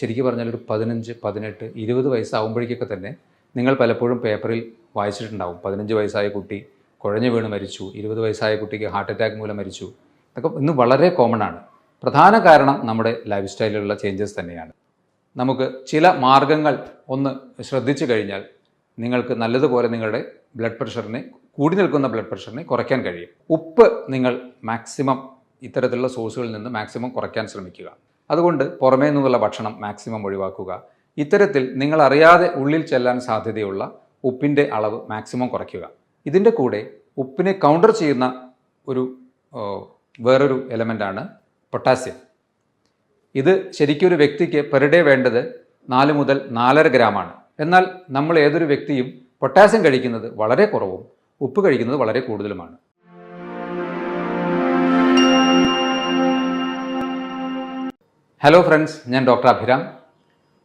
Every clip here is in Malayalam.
ശരിക്കും പറഞ്ഞാൽ ഒരു പതിനഞ്ച് പതിനെട്ട് ഇരുപത് വയസ്സാവുമ്പോഴേക്കൊക്കെ തന്നെ നിങ്ങൾ പലപ്പോഴും പേപ്പറിൽ വായിച്ചിട്ടുണ്ടാവും. പതിനഞ്ച് വയസ്സായ കുട്ടി കുഴഞ്ഞു വീണ് മരിച്ചു ഇരുപത് വയസ്സായ കുട്ടിക്ക് ഹാർട്ട് അറ്റാക്ക് മൂലം മരിച്ചു. ഇതൊക്കെ ഇന്ന് വളരെ കോമൺ ആണ്. പ്രധാന കാരണം നമ്മുടെ ലൈഫ് സ്റ്റൈലിലുള്ള ചേഞ്ചസ് തന്നെയാണ്. നമുക്ക് ചില മാർഗങ്ങൾ ഒന്ന് ശ്രദ്ധിച്ചു കഴിഞ്ഞാൽ നിങ്ങൾക്ക് നല്ലതുപോലെ നിങ്ങളുടെ ബ്ലഡ് പ്രഷറിനെ കൂടി നിൽക്കുന്ന ബ്ലഡ് പ്രഷറിനെ കുറയ്ക്കാൻ കഴിയും. ഉപ്പ് നിങ്ങൾ മാക്സിമം ഇത്തരത്തിലുള്ള സോഴ്സുകളിൽ നിന്ന് മാക്സിമം കുറയ്ക്കാൻ ശ്രമിക്കുക. അതുകൊണ്ട് പുറമേ നിന്നുള്ള ഭക്ഷണം മാക്സിമം ഒഴിവാക്കുക. ഇത്തരത്തിൽ നിങ്ങൾ അറിയാതെ ഉള്ളിൽ ചെല്ലാൻ സാധ്യതയുള്ള ഉപ്പിന്റെ അളവ് മാക്സിമം കുറയ്ക്കുക. ഇതിന്റെ കൂടെ ഉപ്പിനെ കൗണ്ടർ ചെയ്യുന്ന ഒരു വേറൊരു എലമെന്റാണ് പൊട്ടാസ്യം ഇത് ശരിക്കും ഒരു വ്യക്തിക്ക് പെർ ഡേ വേണ്ടത് നാല് മുതൽ നാലര ഗ്രാമാണ് എന്നാൽ നമ്മൾ ഏതൊരു വ്യക്തിയും പൊട്ടാസ്യം കഴിക്കുന്നത് വളരെ കുറവും ഉപ്പ് കഴിക്കുന്നത് വളരെ കൂടുതലുമാണ്. ഹലോ ഫ്രണ്ട്സ് ഞാൻ ഡോക്ടർ അഭിരാം.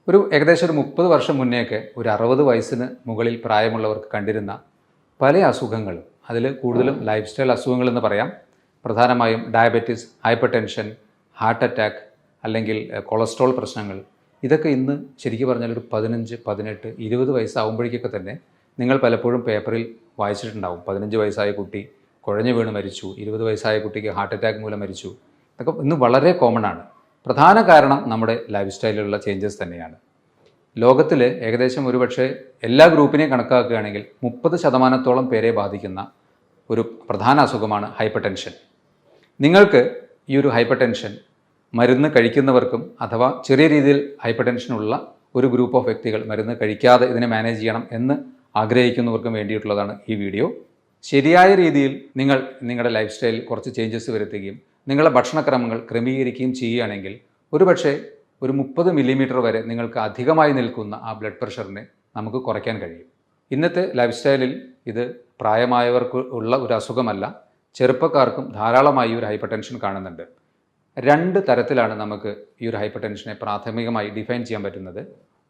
ഒരു ഏകദേശം ഒരു മുപ്പത് വർഷം മുന്നേയൊക്കെ ഒരു അറുപത് വയസ്സിന് മുകളിൽ പ്രായമുള്ളവർക്ക് കണ്ടിരുന്ന പല അസുഖങ്ങളും അതിൽ കൂടുതലും ലൈഫ് സ്റ്റൈൽ അസുഖങ്ങളെന്ന് പറയാം. പ്രധാനമായും diabetes hypertension heart attack അല്ലെങ്കിൽ കൊളസ്ട്രോൾ പ്രശ്നങ്ങൾ. ഇതൊക്കെ ഇന്ന് ശരിക്കും പറഞ്ഞാൽ ഒരു പതിനഞ്ച് പതിനെട്ട് ഇരുപത് വയസ്സാവുമ്പോഴേക്കൊക്കെ തന്നെ നിങ്ങൾ പലപ്പോഴും പേപ്പറിൽ വായിച്ചിട്ടുണ്ടാവും. പതിനഞ്ച് വയസ്സായ കുട്ടി കുഴഞ്ഞു വീണ് മരിച്ചു ഇരുപത് വയസ്സായ കുട്ടിക്ക് ഹാർട്ട് അറ്റാക്ക് മൂലം മരിച്ചു. ഇതൊക്കെ ഇന്ന് വളരെ കോമൺ ആണ്. പ്രധാന കാരണം നമ്മുടെ ലൈഫ് സ്റ്റൈലിലുള്ള ചേഞ്ചസ് തന്നെയാണ്. ലോകത്തിൽ ഏകദേശം ഒരുപക്ഷെ എല്ലാ ഗ്രൂപ്പിനെയും കണക്കാക്കുകയാണെങ്കിൽ മുപ്പത് ശതമാനത്തോളം പേരെ ബാധിക്കുന്ന ഒരു പ്രധാന അസുഖമാണ് ഹൈപ്പർ ടെൻഷൻ നിങ്ങൾക്ക് ഈ ഒരു ഹൈപ്പർ ടെൻഷൻ മരുന്ന് കഴിക്കുന്നവർക്കും അഥവാ ചെറിയ രീതിയിൽ ഹൈപ്പർ ടെൻഷനുള്ള ഒരു ഗ്രൂപ്പ് ഓഫ് വ്യക്തികൾ മരുന്ന് കഴിക്കാതെ ഇതിനെ മാനേജ് ചെയ്യണം എന്ന് ആഗ്രഹിക്കുന്നവർക്കും വേണ്ടിയിട്ടുള്ളതാണ് ഈ വീഡിയോ ശരിയായ രീതിയിൽ നിങ്ങൾ നിങ്ങളുടെ ലൈഫ് സ്റ്റൈലിൽ കുറച്ച് ചേഞ്ചസ് വരുത്തുകയും നിങ്ങളുടെ ഭക്ഷണക്രമങ്ങൾ ക്രമീകരിക്കുകയും ചെയ്യുകയാണെങ്കിൽ ഒരുപക്ഷെ ഒരു മുപ്പത് മില്ലിമീറ്റർ വരെ നിങ്ങൾക്ക് അധികമായി നിൽക്കുന്ന ആ ബ്ലഡ് പ്രഷറിനെ നമുക്ക് കുറയ്ക്കാൻ കഴിയും. ഇന്നത്തെ ലൈഫ് സ്റ്റൈലിൽ ഇത് പ്രായമായവർക്ക് ഉള്ള ഒരു അസുഖമല്ല ചെറുപ്പക്കാർക്കും ധാരാളമായി ഒരു ഹൈപ്പർ ടെൻഷൻ കാണുന്നുണ്ട്. രണ്ട് തരത്തിലാണ് നമുക്ക് ഈ ഒരു ഹൈപ്പർ ടെൻഷനെ പ്രാഥമികമായി ഡിഫൈൻ ചെയ്യാൻ പറ്റുന്നത്.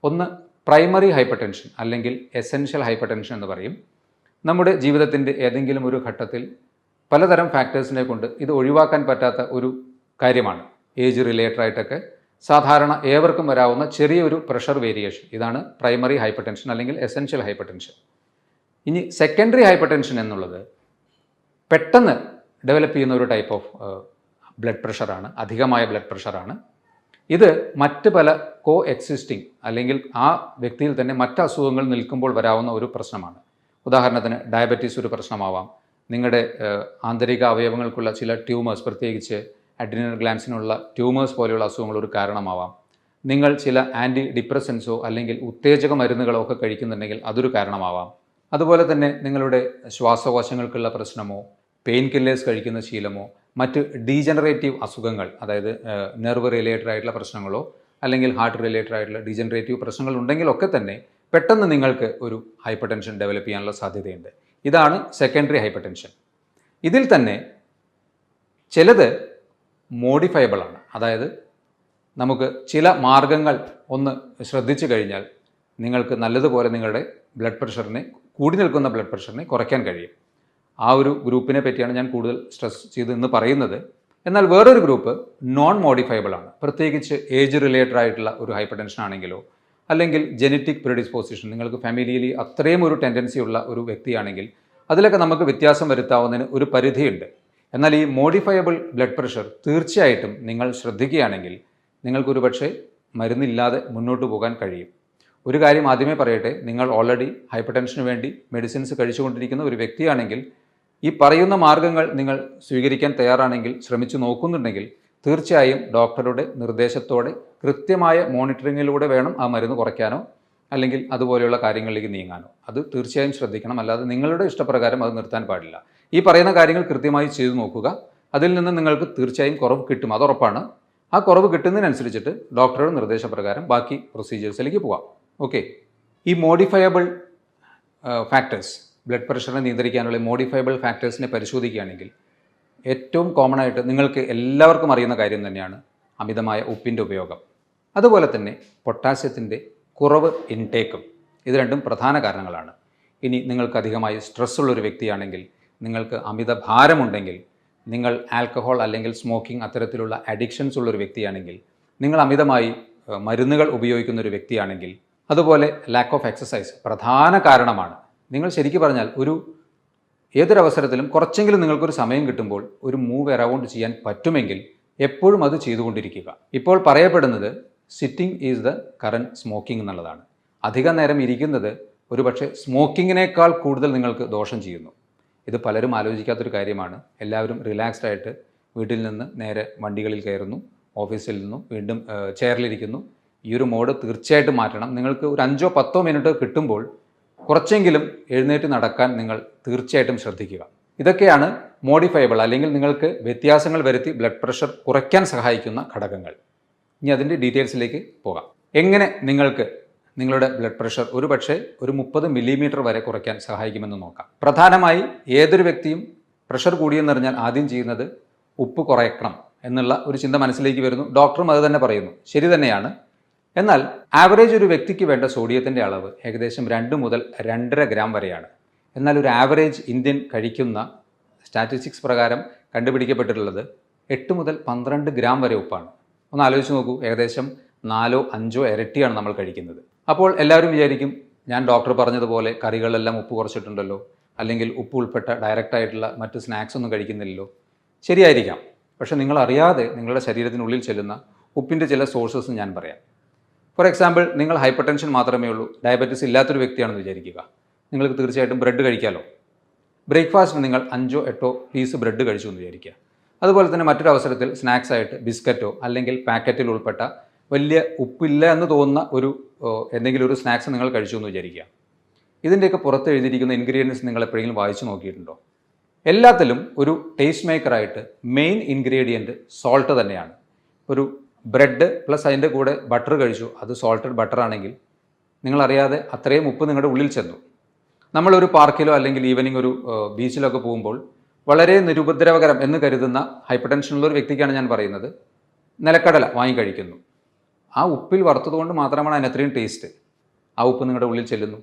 ഒന്ന് പ്രൈമറി ഹൈപ്പർ ടെൻഷൻ അല്ലെങ്കിൽ എസെൻഷ്യൽ ഹൈപ്പർ ടെൻഷൻ എന്ന് പറയും. നമ്മുടെ ജീവിതത്തിന്റെ ഏതെങ്കിലും ഒരു ഘട്ടത്തിൽ പലതരം ഫാക്ടേഴ്സിനെ കൊണ്ട് ഇത് ഒഴിവാക്കാൻ പറ്റാത്ത ഒരു കാര്യമാണ്. ഏജ് റിലേറ്റഡ് ആയിട്ടൊക്കെ സാധാരണ ഏവർക്കും വരാവുന്ന ചെറിയൊരു പ്രഷർ വേരിയേഷൻ ഇതാണ് പ്രൈമറി ഹൈപ്പർ ടെൻഷൻ അല്ലെങ്കിൽ എസെൻഷ്യൽ ഹൈപ്പർ ടെൻഷൻ ഇനി സെക്കൻഡറി ഹൈപ്പർ ടെൻഷൻ എന്നുള്ളത് പെട്ടെന്ന് ഡെവലപ്പ് ചെയ്യുന്ന ഒരു ടൈപ്പ് ഓഫ് ബ്ലഡ് പ്രഷറാണ് അധികമായ ബ്ലഡ് പ്രഷറാണ് ഇത് മറ്റ് പല കോ എക്സിസ്റ്റിംഗ് അല്ലെങ്കിൽ ആ വ്യക്തിയിൽ തന്നെ മറ്റ് അസുഖങ്ങൾ നിൽക്കുമ്പോൾ വരാവുന്ന ഒരു പ്രശ്നമാണ്. ഉദാഹരണത്തിന് ഡയബറ്റീസ് ഒരു പ്രശ്നമാവാം. നിങ്ങളുടെ ആന്തരിക അവയവങ്ങൾക്കുള്ള ചില ട്യൂമേഴ്സ് പ്രത്യേകിച്ച് അഡ്രിനൽ ഗ്ലാൻസിനുള്ള ട്യൂമേഴ്സ് പോലെയുള്ള അസുഖങ്ങൾ ഒരു കാരണമാവാം. നിങ്ങൾ ചില ആന്റി ഡിപ്രസൻസോ അല്ലെങ്കിൽ ഉത്തേജക മരുന്നുകളോ ഒക്കെ കഴിക്കുന്നുണ്ടെങ്കിൽ അതൊരു കാരണമാവാം. അതുപോലെ തന്നെ നിങ്ങളുടെ ശ്വാസകോശങ്ങൾക്കുള്ള പ്രശ്നമോ പെയിൻ കില്ലേഴ്സ് കഴിക്കുന്ന ശീലമോ മറ്റ് ഡീജനറേറ്റീവ് അസുഖങ്ങൾ അതായത് നെർവ് റിലേറ്റഡ് ആയിട്ടുള്ള പ്രശ്നങ്ങളോ അല്ലെങ്കിൽ ഹാർട്ട് റിലേറ്റഡ് ആയിട്ടുള്ള ഡീജനറേറ്റീവ് പ്രശ്നങ്ങൾ ഉണ്ടെങ്കിലൊക്കെ തന്നെ പെട്ടെന്ന് നിങ്ങൾക്ക് ഒരു ഹൈപ്പർ ടെൻഷൻ ഡെവലപ്പ് ചെയ്യാനുള്ള സാധ്യതയുണ്ട്. ഇതാണ് സെക്കൻഡറി ഹൈപ്പർ ടെൻഷൻ ഇതിൽ തന്നെ ചിലത് മോഡിഫയബിളാണ് അതായത് നമുക്ക് ചില മാർഗങ്ങൾ ഒന്ന് ശ്രദ്ധിച്ചു കഴിഞ്ഞാൽ നിങ്ങൾക്ക് നല്ലതുപോലെ നിങ്ങളുടെ ബ്ലഡ് പ്രഷറിനെ കൂടി നിൽക്കുന്ന ബ്ലഡ് പ്രഷറിനെ കുറയ്ക്കാൻ കഴിയും. ആ ഒരു ഗ്രൂപ്പിനെ പറ്റിയാണ് ഞാൻ കൂടുതൽ സ്ട്രെസ് ചെയ്ത് ഇന്ന് പറയുന്നത്. എന്നാൽ വേറൊരു ഗ്രൂപ്പ് നോൺ മോഡിഫയബിൾ ആണ്. പ്രത്യേകിച്ച് ഏജ് റിലേറ്റഡ് ആയിട്ടുള്ള ഒരു ഹൈപ്പർ ടെൻഷൻ ആണെങ്കിലോ അല്ലെങ്കിൽ ജനറ്റിക് പ്രിഡിസ്പോസിഷൻ നിങ്ങൾക്ക് ഫാമിലിയിൽ അത്രയും ഒരു ടെൻഡൻസി ഉള്ള ഒരു വ്യക്തിയാണെങ്കിൽ അതിലൊക്കെ നമുക്ക് വ്യത്യാസം വരുത്താവുന്നതിന് ഒരു പരിധിയുണ്ട്. എന്നാൽ ഈ മോഡിഫയബിൾ ബ്ലഡ് പ്രഷർ തീർച്ചയായിട്ടും നിങ്ങൾ ശ്രദ്ധിക്കുകയാണെങ്കിൽ നിങ്ങൾക്കൊരു പക്ഷേ മരുന്നില്ലാതെ മുന്നോട്ട് പോകാൻ കഴിയും. ഒരു കാര്യം ആദ്യമേ പറയട്ടെ നിങ്ങൾ ഓൾറെഡി ഹൈപ്പർ ടെൻഷന് വേണ്ടി മെഡിസിൻസ് കഴിച്ചുകൊണ്ടിരിക്കുന്ന ഒരു വ്യക്തിയാണെങ്കിൽ ഈ പറയുന്ന മാർഗങ്ങൾ നിങ്ങൾ സ്വീകരിക്കാൻ തയ്യാറാണെങ്കിൽ ശ്രമിച്ചു നോക്കുന്നുണ്ടെങ്കിൽ തീർച്ചയായും ഡോക്ടറുടെ നിർദ്ദേശത്തോടെ കൃത്യമായ മോണിറ്ററിങ്ങിലൂടെ വേണം ആ മരുന്ന് കുറയ്ക്കാനോ അല്ലെങ്കിൽ അതുപോലെയുള്ള കാര്യങ്ങളിലേക്ക് നീങ്ങാനോ. അത് തീർച്ചയായും ശ്രദ്ധിക്കണം. അല്ലാതെ നിങ്ങളുടെ ഇഷ്ടപ്രകാരം അത് നിർത്താൻ പാടില്ല. ഈ പറയുന്ന കാര്യങ്ങൾ കൃത്യമായി ചെയ്തു നോക്കുക. അതിൽ നിന്ന് നിങ്ങൾക്ക് തീർച്ചയായും കുറവ് കിട്ടും. അത് ഉറപ്പാണ്. ആ കുറവ് കിട്ടുന്നതിനനുസരിച്ചിട്ട് ഡോക്ടറുടെ നിർദ്ദേശപ്രകാരം ബാക്കി പ്രൊസീജിയേഴ്സിലേക്ക് പോകാം ഓക്കെ ഈ മോഡിഫയബിൾ ഫാക്ടേഴ്സ് ബ്ലഡ് പ്രഷറിനെ നിയന്ത്രിക്കാനുള്ള മോഡിഫയബിൾ ഫാക്ടേഴ്സിനെ പരിശോധിക്കുകയാണെങ്കിൽ ഏറ്റവും കോമൺ ആയിട്ട് നിങ്ങൾക്ക് എല്ലാവർക്കും അറിയുന്ന കാര്യം തന്നെയാണ് അമിതമായ ഉപ്പിന്റെ ഉപയോഗം. അതുപോലെ തന്നെ പൊട്ടാസ്യത്തിന്റെ കുറവ് ഇൻടേക്കും ഇത് രണ്ടും പ്രധാന കാരണങ്ങളാണ്. ഇനി നിങ്ങൾക്ക് അധികമായി സ്ട്രെസ് ഉള്ള ഒരു വ്യക്തിയാണെങ്കിൽ നിങ്ങൾക്ക് അമിത ഭാരമുണ്ടെങ്കിൽ നിങ്ങൾ ആൽക്കഹോൾ അല്ലെങ്കിൽ സ്മോക്കിംഗ് അത്തരത്തിലുള്ള അഡിക്ഷൻസ് ഉള്ളൊരു വ്യക്തിയാണെങ്കിൽ നിങ്ങൾ അമിതമായി മരുന്നുകൾ ഉപയോഗിക്കുന്ന ഒരു വ്യക്തിയാണെങ്കിൽ അതുപോലെ ലാക്ക് ഓഫ് എക്സസൈസ് പ്രധാന കാരണമാണ്. നിങ്ങൾ ശരിക്കും പറഞ്ഞാൽ ഒരു ഏതൊരവസരത്തിലും കുറച്ചെങ്കിലും നിങ്ങൾക്കൊരു സമയം കിട്ടുമ്പോൾ ഒരു മൂവ് അറൗണ്ട് ചെയ്യാൻ പറ്റുമെങ്കിൽ എപ്പോഴും അത് ചെയ്തുകൊണ്ടിരിക്കുക. ഇപ്പോൾ പറയപ്പെടുന്നത് sitting is the current smoking എന്നുള്ളതാണ്. അധിക നേരം ഇരിക്കുന്നത് ഒരുപക്ഷെ സ്മോക്കിങ്ങിനേക്കാൾ കൂടുതൽ നിങ്ങൾക്ക് ദോഷം ചെയ്യുന്നു. ഇത് പലരും ആലോചിക്കാത്തൊരു കാര്യമാണ്. എല്ലാവരും റിലാക്സ്ഡ് ആയിട്ട് വീട്ടിൽ നിന്ന് നേരെ വണ്ടികളിൽ കയറുന്നു ഓഫീസിൽ നിന്നും വീണ്ടും ചെയറിലിരിക്കുന്നു ഈ ഒരു മോഡ് തീർച്ചയായിട്ടും മാറ്റണം. നിങ്ങൾക്ക് ഒരു അഞ്ചോ പത്തോ മിനിറ്റ് കിട്ടുമ്പോൾ കുറച്ചെങ്കിലും എഴുന്നേറ്റ് നടക്കാൻ നിങ്ങൾ തീർച്ചയായിട്ടും ശ്രദ്ധിക്കുക. ഇതൊക്കെയാണ് മോഡിഫയബിൾ അല്ലെങ്കിൽ നിങ്ങൾക്ക് വ്യത്യാസങ്ങൾ വരുത്തി ബ്ലഡ് പ്രഷർ കുറയ്ക്കാൻ സഹായിക്കുന്ന ഘടകങ്ങൾ. ഇനി അതിന്റെ ഡീറ്റെയിൽസിലേക്ക് പോകാം. എങ്ങനെ നിങ്ങൾക്ക് നിങ്ങളുടെ ബ്ലഡ് പ്രഷർ ഒരു പക്ഷേ ഒരു മുപ്പത് മില്ലിമീറ്റർ വരെ കുറയ്ക്കാൻ സഹായിക്കുമെന്ന് നോക്കാം. പ്രധാനമായി ഏതൊരു വ്യക്തിയും പ്രഷർ കൂടിയെന്നറിഞ്ഞാൽ ആദ്യം ചെയ്യുന്നത് ഉപ്പ് കുറയ്ക്കണം എന്നുള്ള ഒരു ചിന്ത മനസ്സിലേക്ക് വരുന്നു. ഡോക്ടറും അത് തന്നെ പറയുന്നു. ശരി തന്നെയാണ്. എന്നാൽ ആവറേജ് ഒരു വ്യക്തിക്ക് വേണ്ട സോഡിയത്തിന്റെ അളവ് ഏകദേശം രണ്ട് മുതൽ രണ്ടര ഗ്രാം വരെയാണ്. എന്നാൽ ഒരു ആവറേജ് ഇന്ത്യൻ കഴിക്കുന്ന സ്റ്റാറ്റിസ്റ്റിക്സ് പ്രകാരം കണ്ടുപിടിക്കപ്പെട്ടിട്ടുള്ളത് എട്ട് മുതൽ പന്ത്രണ്ട് ഗ്രാം വരെ ഉപ്പാണ്. ഒന്ന് ആലോചിച്ച് നോക്കൂ ഏകദേശം നാലോ അഞ്ചോ ഇരട്ടിയാണ് നമ്മൾ കഴിക്കുന്നത്. അപ്പോൾ എല്ലാവരും വിചാരിക്കും ഞാൻ ഡോക്ടർ പറഞ്ഞതുപോലെ കറികളെല്ലാം ഉപ്പ് കുറച്ചിട്ടുണ്ടല്ലോ അല്ലെങ്കിൽ ഉപ്പ് ഉൾപ്പെട്ട ഡയറക്റ്റായിട്ടുള്ള മറ്റ് സ്നാക്സ് ഒന്നും കഴിക്കുന്നില്ലല്ലോ. ശരിയായിരിക്കാം. പക്ഷേ നിങ്ങൾ അറിയാതെ നിങ്ങളുടെ ശരീരത്തിനുള്ളിൽ ചെല്ലുന്ന ഉപ്പിന്റെ ചില സോഴ്സസ് ഞാൻ പറയാം. ഫോർ എക്സാമ്പിൾ നിങ്ങൾ ഹൈപ്പർ ടെൻഷൻ മാത്രമേ ഉള്ളൂ. ഡയബറ്റീസ് ഇല്ലാത്തൊരു വ്യക്തിയാണെന്ന് വിചാരിക്കുക. നിങ്ങൾക്ക് തീർച്ചയായിട്ടും ബ്രെഡ് കഴിക്കാമല്ലോ ബ്രേക്ക്ഫാസ്റ്റിന് നിങ്ങൾ അഞ്ചോ എട്ടോ പീസ് ബ്രെഡ് കഴിച്ചു എന്ന് വിചാരിക്കുക. അതുപോലെ തന്നെ മറ്റൊരു അവസരത്തിൽ സ്നാക്സ് ആയിട്ട് ബിസ്ക്കറ്റോ അല്ലെങ്കിൽ പാക്കറ്റിൽ ഉൾപ്പെട്ട വലിയ ഉപ്പില്ല എന്ന് തോന്നുന്ന ഒരു എന്തെങ്കിലും ഒരു സ്നാക്സ് നിങ്ങൾ കഴിച്ചു എന്ന് വിചാരിക്കുക. ഇതിന്റെയൊക്കെ പുറത്ത് എഴുതിയിരിക്കുന്ന ഇൻഗ്രീഡിയൻസ് നിങ്ങൾ എപ്പോഴെങ്കിലും വായിച്ചു നോക്കിയിട്ടുണ്ടോ? എല്ലാത്തിലും ഒരു ടേസ്റ്റ് മേക്കറായിട്ട് മെയിൻ ഇൻഗ്രീഡിയന്റ് സോൾട്ട് തന്നെയാണ്. ഒരു ബ്രെഡ് പ്ലസ് അതിന്റെ കൂടെ ബട്ടർ കഴിച്ചു. അത് സോൾട്ടഡ് ബട്ടർ ആണെങ്കിൽ നിങ്ങളറിയാതെ അത്രയും ഉപ്പ് നിങ്ങളുടെ ഉള്ളിൽ ചെന്നു. നമ്മളൊരു പാർക്കിലോ അല്ലെങ്കിൽ ഈവനിങ് ഒരു ബീച്ചിലൊക്കെ പോകുമ്പോൾ വളരെ നിരുപദ്രവകരം എന്ന് കരുതുന്ന ഹൈപ്പർ ടെൻഷനുള്ള ഒരു വ്യക്തിക്കാണ് ഞാൻ പറയുന്നത്. നിലക്കടല വാങ്ങി കഴിക്കുന്നു. ആ ഉപ്പിൽ വറുത്തതുകൊണ്ട് മാത്രമാണ് അതിന് അത്രയും ടേസ്റ്റ് ആ ഉപ്പ് നിങ്ങളുടെ ഉള്ളിൽ ചെല്ലുന്നു.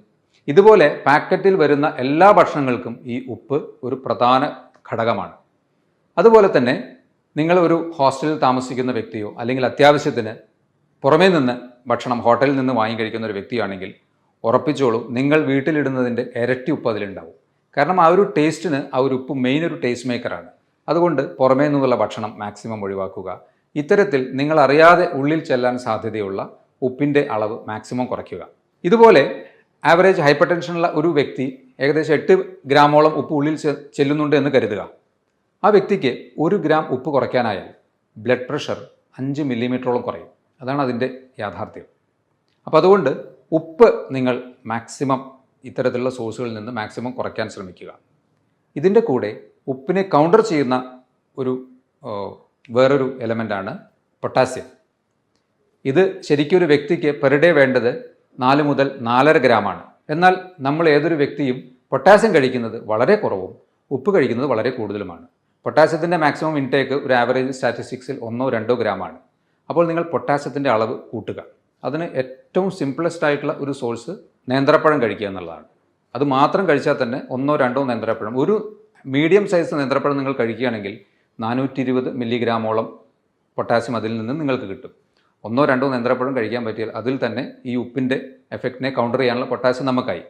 ഇതുപോലെ പാക്കറ്റിൽ വരുന്ന എല്ലാ ഭക്ഷണങ്ങൾക്കും ഈ ഉപ്പ് ഒരു പ്രധാന ഘടകമാണ്. അതുപോലെ തന്നെ നിങ്ങൾ ഒരു ഹോസ്റ്റലിൽ താമസിക്കുന്ന വ്യക്തിയോ അല്ലെങ്കിൽ അത്യാവശ്യത്തിന് പുറമേ നിന്ന് ഭക്ഷണം ഹോട്ടലിൽ നിന്ന് വാങ്ങി കഴിക്കുന്ന ഒരു വ്യക്തിയാണെങ്കിൽ ഉറപ്പിച്ചോളൂ നിങ്ങൾ വീട്ടിലിടുന്നതിന്റെ ഇരട്ടി ഉപ്പ് അതിലുണ്ടാവും. കാരണം ആ ഒരു ടേസ്റ്റിന് ആ ഒരു ഉപ്പ് മെയിൻ ഒരു ടേസ്റ്റ് മേക്കറാണ് അതുകൊണ്ട് പുറമേ നിന്നുള്ള ഭക്ഷണം മാക്സിമം ഒഴിവാക്കുക. ഇത്തരത്തിൽ നിങ്ങൾ അറിയാതെ ഉള്ളിൽ ചെല്ലാൻ സാധ്യതയുള്ള ഉപ്പിന്റെ അളവ് മാക്സിമം കുറയ്ക്കുക. ഇതുപോലെ ആവറേജ് ഹൈപ്പർ ടെൻഷനുള്ള ഒരു വ്യക്തി ഏകദേശം എട്ട് ഗ്രാമോളം ഉപ്പ് ഉള്ളിൽ ചെല്ലുന്നുണ്ട് എന്ന് കരുതുക. ആ വ്യക്തിക്ക് ഒരു ഗ്രാം ഉപ്പ് കുറയ്ക്കാനായാൽ ബ്ലഡ് പ്രഷർ അഞ്ച് മില്ലിമീറ്ററോളം കുറയും. അതാണ് അതിന്റെ യാഥാർത്ഥ്യം. അപ്പോൾ അതുകൊണ്ട് ഉപ്പ് നിങ്ങൾ മാക്സിമം ഇത്തരത്തിലുള്ള സോഴ്സുകളിൽ നിന്ന് മാക്സിമം കുറയ്ക്കാൻ ശ്രമിക്കുക. ഇതിന്റെ കൂടെ ഉപ്പിനെ കൗണ്ടർ ചെയ്യുന്ന ഒരു വേറൊരു എലമെന്റാണ് പൊട്ടാസ്യം. ഇത് ശരിക്കും ഒരു വ്യക്തിക്ക് പെർ ഡേ വേണ്ടത് നാല് മുതൽ നാലര ഗ്രാമാണ്. എന്നാൽ നമ്മൾ ഏതൊരു വ്യക്തിയും പൊട്ടാസ്യം കഴിക്കുന്നത് വളരെ കുറവും ഉപ്പ് കഴിക്കുന്നത് വളരെ കൂടുതലുമാണ്. പൊട്ടാസ്യത്തിന്റെ മാക്സിമം ഇൻടേക്ക് ഒരു ആവറേജ് സ്റ്റാറ്റിസ്റ്റിക്സിൽ ഒന്നോ രണ്ടോ ഗ്രാമാണ്. അപ്പോൾ നിങ്ങൾ പൊട്ടാസ്യത്തിന്റെ അളവ് കൂട്ടുക. അതിന് ഏറ്റവും സിംപ്ലസ്റ്റ് ആയിട്ടുള്ള ഒരു സോഴ്സ് നേന്ത്രപ്പഴം കഴിക്കുക എന്നുള്ളതാണ്. അത് മാത്രം കഴിച്ചാൽ തന്നെ ഒന്നോ രണ്ടോ നേന്ത്രപ്പഴം. ഒരു മീഡിയം സൈസ് നേന്ത്രപ്പഴം നിങ്ങൾ കഴിക്കുകയാണെങ്കിൽ നാനൂറ്റി ഇരുപത് മില്ലിഗ്രാമോളം പൊട്ടാസ്യം അതിൽ നിന്ന് നിങ്ങൾക്ക് കിട്ടും. ഒന്നോ രണ്ടോ നേന്ത്രപ്പഴം കഴിക്കാൻ പറ്റിയാൽ അതിൽ തന്നെ ഈ ഉപ്പിന്റെ എഫക്റ്റിനെ കൗണ്ടർ ചെയ്യാനുള്ള പൊട്ടാസ്യം നമുക്കായി.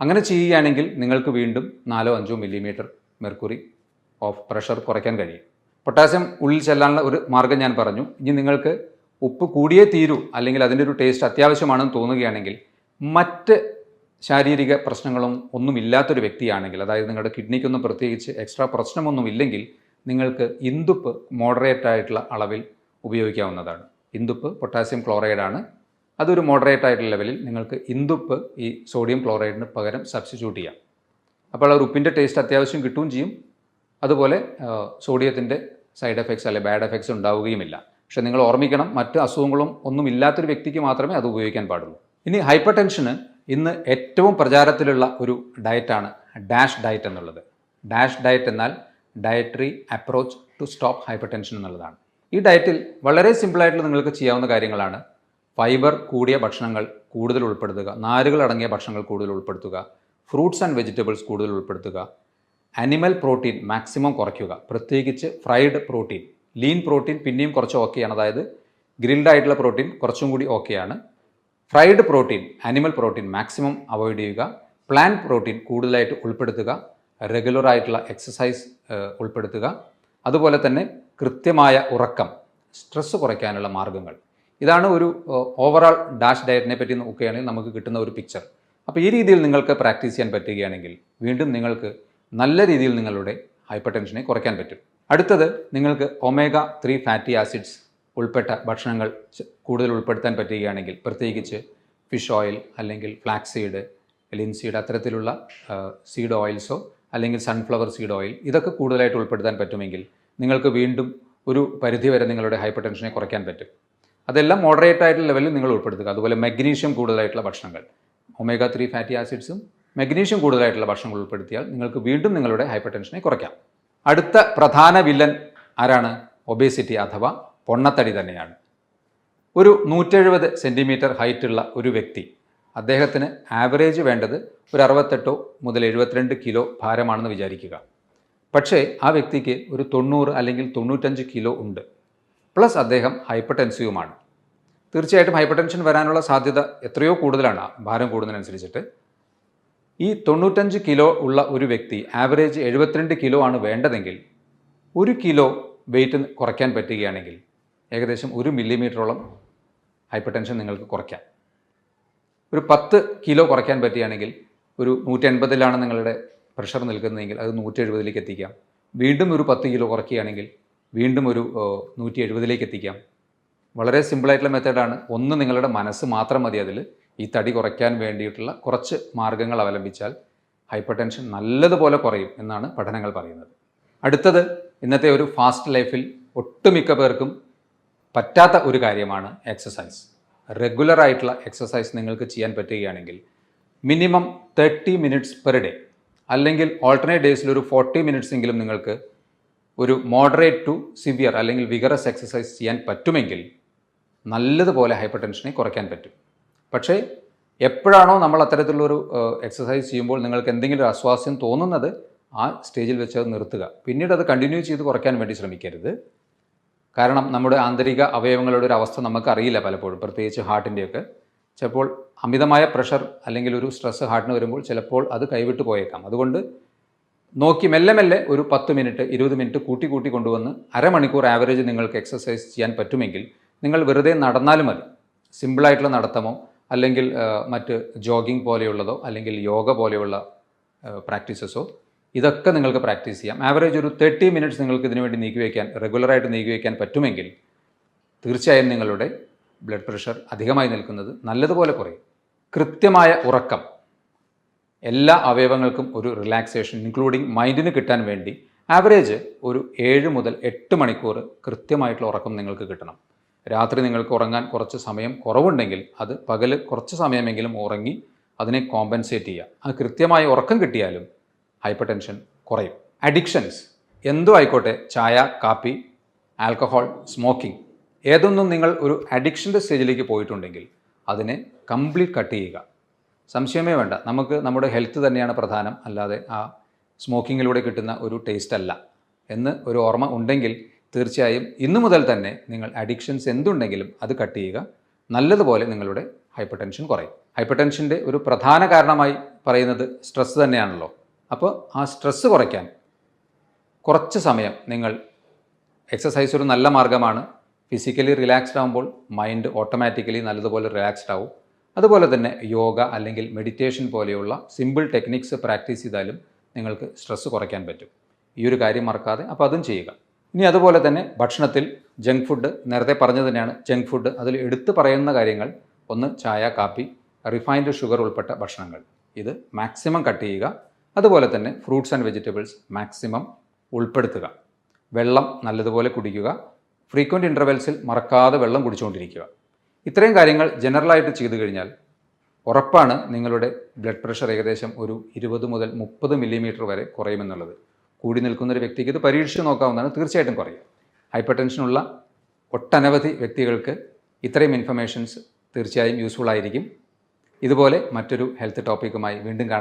അങ്ങനെ ചെയ്യുകയാണെങ്കിൽ നിങ്ങൾക്ക് വീണ്ടും നാലോ അഞ്ചോ മില്ലിമീറ്റർ മെർക്കുറി ഓഫ് പ്രഷർ കുറയ്ക്കാൻ കഴിയും. പൊട്ടാസ്യം ഉള്ളിൽ ചെല്ലാനുള്ള ഒരു മാർഗം ഞാൻ പറഞ്ഞു. ഇനി നിങ്ങൾക്ക് ഉപ്പ് കൂടിയേ തീരൂ അല്ലെങ്കിൽ അതിന്റെ ഒരു ടേസ്റ്റ് അത്യാവശ്യമാണെന്ന് തോന്നുകയാണെങ്കിൽ മറ്റ് ശാരീരിക പ്രശ്നങ്ങളും ഒന്നുമില്ലാത്തൊരു വ്യക്തിയാണെങ്കിൽ അതായത് നിങ്ങളുടെ കിഡ്നിക്കൊന്നും പ്രത്യേകിച്ച് എക്സ്ട്രാ പ്രശ്നമൊന്നും ഇല്ലെങ്കിൽ നിങ്ങൾക്ക് ഇന്ദുപ്പ് മോഡറേറ്റ് ആയിട്ടുള്ള അളവിൽ ഉപയോഗിക്കാവുന്നതാണ്. ഇന്ദുപ്പ് പൊട്ടാസ്യം ക്ലോറൈഡ് ആണ്. അതൊരു മോഡറേറ്റ് ആയിട്ടുള്ള ലെവലിൽ നിങ്ങൾക്ക് ഇന്ദുപ്പ് ഈ സോഡിയം ക്ലോറൈഡിന് പകരം സബ്സ്റ്റിറ്റ്യൂട്ട് ചെയ്യാം. അപ്പോൾ ആ ഉപ്പിന്റെ ടേസ്റ്റ് അത്യാവശ്യം കിട്ടുകയും ചെയ്യും. അതുപോലെ സോഡിയത്തിന്റെ സൈഡ് എഫക്ട്സ് അല്ലെ ബാഡ് എഫക്ട്സ് ഉണ്ടാവുകയുമില്ല. പക്ഷേ നിങ്ങൾ ഓർമ്മിക്കണം മറ്റ് അസുഖങ്ങളും ഒന്നും ഇല്ലാത്തൊരു വ്യക്തിക്ക് മാത്രമേ അത് ഉപയോഗിക്കാൻ പാടുള്ളൂ. ഇനി ഹൈപ്പർ ടെൻഷന് ഇന്ന് ഏറ്റവും പ്രചാരത്തിലുള്ള ഒരു ഡയറ്റാണ് ഡാഷ് ഡയറ്റ് എന്നുള്ളത്. ഡാഷ് ഡയറ്റ് എന്നാൽ dietary approach to stop hypertension എന്നുള്ളതാണ്. ഈ ഡയറ്റിൽ വളരെ സിമ്പിളായിട്ട് നിങ്ങൾക്ക് ചെയ്യാവുന്ന കാര്യങ്ങളാണ് ഫൈബർ കൂടിയ ഭക്ഷണങ്ങൾ കൂടുതൽ ഉൾപ്പെടുത്തുക നാരുകൾ അടങ്ങിയ ഭക്ഷണങ്ങൾ കൂടുതൽ ഉൾപ്പെടുത്തുക ഫ്രൂട്ട്സ് ആൻഡ് വെജിറ്റബിൾസ് കൂടുതൽ ഉൾപ്പെടുത്തുക അനിമൽ പ്രോട്ടീൻ മാക്സിമം കുറയ്ക്കുക. പ്രത്യേകിച്ച് ഫ്രൈഡ് പ്രോട്ടീൻ ലീൻ പ്രോട്ടീൻ പിന്നെയും കുറച്ച് ഓക്കെയാണ് അതായത് ഗ്രിൽഡ് ആയിട്ടുള്ള പ്രോട്ടീൻ കുറച്ചും കൂടി ഓക്കെയാണ് fried protein animal protein maximum avoid ചെയ്യുക. പ്ലാൻ പ്രോട്ടീൻ കൂടുതലായിട്ട് ഉൾപ്പെടുത്തുക. റെഗുലർ ആയിട്ടുള്ള എക്സസൈസ് ഉൾപ്പെടുത്തുക. അതുപോലെ തന്നെ കൃത്യമായ ഉറക്കം സ്ട്രെസ്സ് കുറയ്ക്കാനുള്ള മാർഗങ്ങൾ. ഇതാണ് ഒരു ഓവറോൾ ഡാഷ് ഡയറ്റിനെ പറ്റി നോക്കുകയാണെങ്കിൽ നമുക്ക് കിട്ടുന്ന ഒരു പിക്ചർ അപ്പോൾ ഈ രീതിയിൽ നിങ്ങൾക്ക് പ്രാക്ടീസ് ചെയ്യാൻ പറ്റുകയാണെങ്കിൽ വീണ്ടും നിങ്ങൾക്ക് നല്ല രീതിയിൽ നിങ്ങളുടെ ഹൈപ്പർ ടെൻഷനെ കുറയ്ക്കാൻ പറ്റും. അടുത്തത് നിങ്ങൾക്ക് ഒമേഗ ത്രീ ഫാറ്റി ആസിഡ്സ് ഉൾപ്പെട്ട ഭക്ഷണങ്ങൾ കൂടുതൽ ഉൾപ്പെടുത്താൻ പറ്റുകയാണെങ്കിൽ പ്രത്യേകിച്ച് ഫിഷ് ഓയിൽ അല്ലെങ്കിൽ ഫ്ലാക്സീഡ് സീഡ് ലിൻസീഡ് അത്തരത്തിലുള്ള സീഡ് ഓയിൽസോ അല്ലെങ്കിൽ സൺഫ്ലവർ സീഡ് ഓയിൽ ഇതൊക്കെ കൂടുതലായിട്ട് ഉൾപ്പെടുത്താൻ പറ്റുമെങ്കിൽ നിങ്ങൾക്ക് വീണ്ടും ഒരു പരിധി വരെ നിങ്ങളുടെ ഹൈപ്പർ ടെൻഷനെ കുറയ്ക്കാൻ പറ്റും. അതെല്ലാം മോഡറേറ്റ് ആയിട്ടുള്ള ലെവലിൽ നിങ്ങൾ ഉൾപ്പെടുത്തുക. അതുപോലെ മഗ്നീഷ്യം കൂടുതലായിട്ടുള്ള ഭക്ഷണങ്ങൾ. ഒമേഗ ത്രീ ഫാറ്റി ആസിഡ്സും മഗ്നീഷ്യം കൂടുതലായിട്ടുള്ള ഭക്ഷണങ്ങൾ ഉൾപ്പെടുത്തിയാൽ നിങ്ങൾക്ക് വീണ്ടും നിങ്ങളുടെ ഹൈപ്പർ ടെൻഷനെ കുറയ്ക്കാം. അടുത്ത പ്രധാന വില്ലൻ ആരാണ്? ഒബേസിറ്റി അഥവാ പൊണ്ണത്തടി തന്നെയാണ്. ഒരു നൂറ്റെഴുപത് സെന്റിമീറ്റർ ഹൈറ്റുള്ള ഒരു വ്യക്തി അദ്ദേഹത്തിന് ആവറേജ് വേണ്ടത് ഒരു അറുപത്തെട്ടോ മുതൽ എഴുപത്തിരണ്ട് കിലോ ഭാരമാണെന്ന് വിചാരിക്കുക. പക്ഷേ ആ വ്യക്തിക്ക് ഒരു തൊണ്ണൂറ് അല്ലെങ്കിൽ തൊണ്ണൂറ്റഞ്ച് കിലോ ഉണ്ട്. പ്ലസ് അദ്ദേഹം ഹൈപ്പർ ടെൻസീവുമാണ് തീർച്ചയായിട്ടും ഹൈപ്പർ ടെൻഷൻ വരാനുള്ള സാധ്യത എത്രയോ കൂടുതലാണ്. ഭാരം കൂടുന്നതിനനുസരിച്ചിട്ട് ഈ തൊണ്ണൂറ്റഞ്ച് കിലോ ഉള്ള ഒരു വ്യക്തി ആവറേജ് എഴുപത്തിരണ്ട് കിലോ ആണ് വേണ്ടതെങ്കിൽ ഒരു കിലോ വെയിറ്റ് കുറയ്ക്കാൻ പറ്റുകയാണെങ്കിൽ ഏകദേശം ഒരു മില്ലിമീറ്ററോളം ഹൈപ്പർ ടെൻഷൻ നിങ്ങൾക്ക് കുറയ്ക്കാം. ഒരു പത്ത് കിലോ കുറയ്ക്കാൻ പറ്റുകയാണെങ്കിൽ ഒരു നൂറ്റി എൺപതിലാണ് നിങ്ങളുടെ പ്രഷർ നിൽക്കുന്നതെങ്കിൽ അത് നൂറ്റി എഴുപതിലേക്ക് എത്തിക്കാം. വീണ്ടും ഒരു പത്ത് കിലോ കുറയ്ക്കുകയാണെങ്കിൽ വീണ്ടും ഒരു നൂറ്റി എഴുപതിലേക്ക് എത്തിക്കാം. വളരെ സിമ്പിളായിട്ടുള്ള മെത്തേഡാണ് ഒന്ന് നിങ്ങളുടെ മനസ്സ് മാത്രം മതി അതിൽ ഈ തടി കുറയ്ക്കാൻ വേണ്ടിയിട്ടുള്ള കുറച്ച് മാർഗങ്ങൾ അവലംബിച്ചാൽ ഹൈപ്പർ ടെൻഷൻ നല്ലതുപോലെ കുറയും എന്നാണ് പഠനങ്ങൾ പറയുന്നത്. അടുത്തത് ഇന്നത്തെ ഒരു ഫാസ്റ്റ് ലൈഫിൽ ഒട്ടുമിക്ക പേർക്കും പറ്റാത്ത ഒരു കാര്യമാണ് എക്സസൈസ്. റെഗുലർ ആയിട്ടുള്ള എക്സസൈസ് നിങ്ങൾക്ക് ചെയ്യാൻ പറ്റുകയാണെങ്കിൽ minimum thirty minutes per day അല്ലെങ്കിൽ ഓൾട്ടർനേറ്റ് ഡേയ്സിൽ ഒരു ഫോർട്ടി മിനിറ്റ്സ് എങ്കിലും നിങ്ങൾക്ക് ഒരു മോഡറേറ്റ് ടു സിവിയർ അല്ലെങ്കിൽ വിഗറസ് എക്സസൈസ് ചെയ്യാൻ പറ്റുമെങ്കിൽ നല്ലതുപോലെ ഹൈപ്പർ ടെൻഷനെ കുറയ്ക്കാൻ പറ്റും. പക്ഷേ എപ്പോഴാണോ നമ്മൾ അത്തരത്തിലുള്ളൊരു എക്സസൈസ് ചെയ്യുമ്പോൾ നിങ്ങൾക്ക് എന്തെങ്കിലും ഒരു അസ്വാസ്യം തോന്നുന്നത് ആ സ്റ്റേജിൽ വെച്ച് അത് നിർത്തുക. പിന്നീട് അത് കണ്ടിന്യൂ ചെയ്ത് കുറയ്ക്കാൻ വേണ്ടി ശ്രമിക്കരുത്. കാരണം നമ്മുടെ ആന്തരിക അവയവങ്ങളുടെ ഒരു അവസ്ഥ നമുക്കറിയില്ല പലപ്പോഴും. പ്രത്യേകിച്ച് ഹാർട്ടിന്റെയൊക്കെ ചിലപ്പോൾ അമിതമായ പ്രഷർ അല്ലെങ്കിൽ ഒരു സ്ട്രെസ് ഹാർട്ടിന് വരുമ്പോൾ ചിലപ്പോൾ അത് കൈവിട്ട് പോയേക്കാം. അതുകൊണ്ട് നോക്കി മെല്ലെ മെല്ലെ ഒരു പത്ത് മിനിറ്റ് ഇരുപത് മിനിറ്റ് കൂട്ടി കൂട്ടി കൊണ്ടുവന്ന് അരമണിക്കൂർ ആവറേജ് നിങ്ങൾക്ക് എക്സസൈസ് ചെയ്യാൻ പറ്റുമെങ്കിൽ നിങ്ങൾ വെറുതെ നടന്നാലും മതി. സിമ്പിളായിട്ടുള്ള നടത്തമോ അല്ലെങ്കിൽ മറ്റ് ജോഗിങ് പോലെയുള്ളതോ അല്ലെങ്കിൽ യോഗ പോലെയുള്ള പ്രാക്ടീസസോ ഇതൊക്കെ നിങ്ങൾക്ക് പ്രാക്ടീസ് ചെയ്യാം. ആവറേജ് ഒരു തേർട്ടി മിനിറ്റ്സ് നിങ്ങൾക്ക് ഇതിനു വേണ്ടി നീക്കി വയ്ക്കാൻ റെഗുലറായിട്ട് നീക്കി വയ്ക്കാൻ പറ്റുമെങ്കിൽ തീർച്ചയായും നിങ്ങളുടെ ബ്ലഡ് പ്രഷർ അധികമായി നിൽക്കുന്നത് നല്ലതുപോലെ കുറയും. കൃത്യമായ ഉറക്കം എല്ലാ അവയവങ്ങൾക്കും ഒരു റിലാക്സേഷൻ ഇൻക്ലൂഡിങ് മൈൻഡിന് കിട്ടാൻ വേണ്ടി ആവറേജ് ഒരു ഏഴ് മുതൽ എട്ട് മണിക്കൂർ കൃത്യമായിട്ടുള്ള ഉറക്കം നിങ്ങൾക്ക് കിട്ടണം. രാത്രി നിങ്ങൾക്ക് ഉറങ്ങാൻ കുറച്ച് സമയം കുറവുണ്ടെങ്കിൽ അത് പകൽ കുറച്ച് സമയമെങ്കിലും ഉറങ്ങി അതിനെ കോമ്പൻസേറ്റ് ചെയ്യുക. അത് കൃത്യമായി ഉറക്കം കിട്ടിയാലും ഹൈപ്പർ ടെൻഷൻ കുറയും. അഡിക്ഷൻസ് എന്തോ ആയിക്കോട്ടെ ചായ കാപ്പി ആൽക്കഹോൾ സ്മോക്കിംഗ് ഏതൊന്നും നിങ്ങൾ ഒരു അഡിക്ഷന്റെ സ്റ്റേജിലേക്ക് പോയിട്ടുണ്ടെങ്കിൽ അതിനെ കംപ്ലീറ്റ് കട്ട് ചെയ്യുക. സംശയമേ വേണ്ട. നമുക്ക് നമ്മുടെ ഹെൽത്ത് തന്നെയാണ് പ്രധാനം. അല്ലാതെ ആ സ്മോക്കിങ്ങിലൂടെ കിട്ടുന്ന ഒരു ടേസ്റ്റ് അല്ല. എന്ന് ഒരു ഓർമ്മ ഉണ്ടെങ്കിൽ തീർച്ചയായും ഇന്നു മുതൽ തന്നെ നിങ്ങൾ അഡിക്ഷൻസ് എന്തുണ്ടെങ്കിലും അത് കട്ട് ചെയ്യുക. നല്ലതുപോലെ നിങ്ങളുടെ ഹൈപ്പർ ടെൻഷൻ കുറയും. ഹൈപ്പർ ടെൻഷന്റെ ഒരു പ്രധാന കാരണമായി പറയുന്നത് സ്ട്രെസ്സ് തന്നെയാണല്ലോ. അപ്പോൾ ആ സ്ട്രെസ്സ് കുറയ്ക്കാൻ കുറച്ച് സമയം നിങ്ങൾ എക്സസൈസ് ഒരു നല്ല മാർഗമാണ് ഫിസിക്കലി റിലാക്സ്ഡ് ആകുമ്പോൾ മൈൻഡ് ഓട്ടോമാറ്റിക്കലി നല്ലതുപോലെ റിലാക്സ്ഡ് ആവും. അതുപോലെ തന്നെ യോഗ അല്ലെങ്കിൽ മെഡിറ്റേഷൻ പോലെയുള്ള സിമ്പിൾ ടെക്നിക്സ് പ്രാക്ടീസ് ചെയ്താലും നിങ്ങൾക്ക് സ്ട്രെസ്സ് കുറയ്ക്കാൻ പറ്റും. ഈ ഒരു കാര്യം മറക്കാതെ അപ്പോൾ അതും ചെയ്യുക. ഇനി അതുപോലെ തന്നെ ഭക്ഷണത്തിൽ ജങ്ക് ഫുഡ് നേരത്തെ പറഞ്ഞു തന്നെയാണ് ജങ്ക് ഫുഡ് അതിൽ എടുത്തു പറയുന്ന കാര്യങ്ങൾ ഒന്ന് ചായ കാപ്പി റിഫൈൻഡ് ഷുഗർ ഉൾപ്പെട്ട ഭക്ഷണങ്ങൾ. ഇത് മാക്സിമം കട്ട് ചെയ്യുക. അതുപോലെ തന്നെ ഫ്രൂട്ട്സ് ആൻഡ് വെജിറ്റബിൾസ് മാക്സിമം ഉൾപ്പെടുത്തുക. വെള്ളം നല്ലതുപോലെ കുടിക്കുക. ഫ്രീക്വന്റ് ഇന്റർവെൽസിൽ മറക്കാതെ വെള്ളം കുടിച്ചുകൊണ്ടിരിക്കുക. ഇത്രയും കാര്യങ്ങൾ ജനറലായിട്ട് ചെയ്തു കഴിഞ്ഞാൽ ഉറപ്പാണ് നിങ്ങളുടെ ബ്ലഡ് പ്രഷർ ഏകദേശം ഒരു ഇരുപത് മുതൽ മുപ്പത് മില്ലിമീറ്റർ വരെ കുറയുമെന്നുള്ളത്. കൂടി നിൽക്കുന്ന ഒരു വ്യക്തിക്ക് ഇത് പരീക്ഷിച്ച് നോക്കാവുന്നതാണ് തീർച്ചയായിട്ടും കുറയും. ഹൈപ്പർ ടെൻഷനുള്ള ഒട്ടനവധി വ്യക്തികൾക്ക് ഇത്രയും ഇൻഫർമേഷൻസ് തീർച്ചയായും യൂസ്ഫുൾ ആയിരിക്കും. ഇതുപോലെ മറ്റൊരു ഹെൽത്ത് ടോപ്പിക്കുമായി വീണ്ടും കാണാം.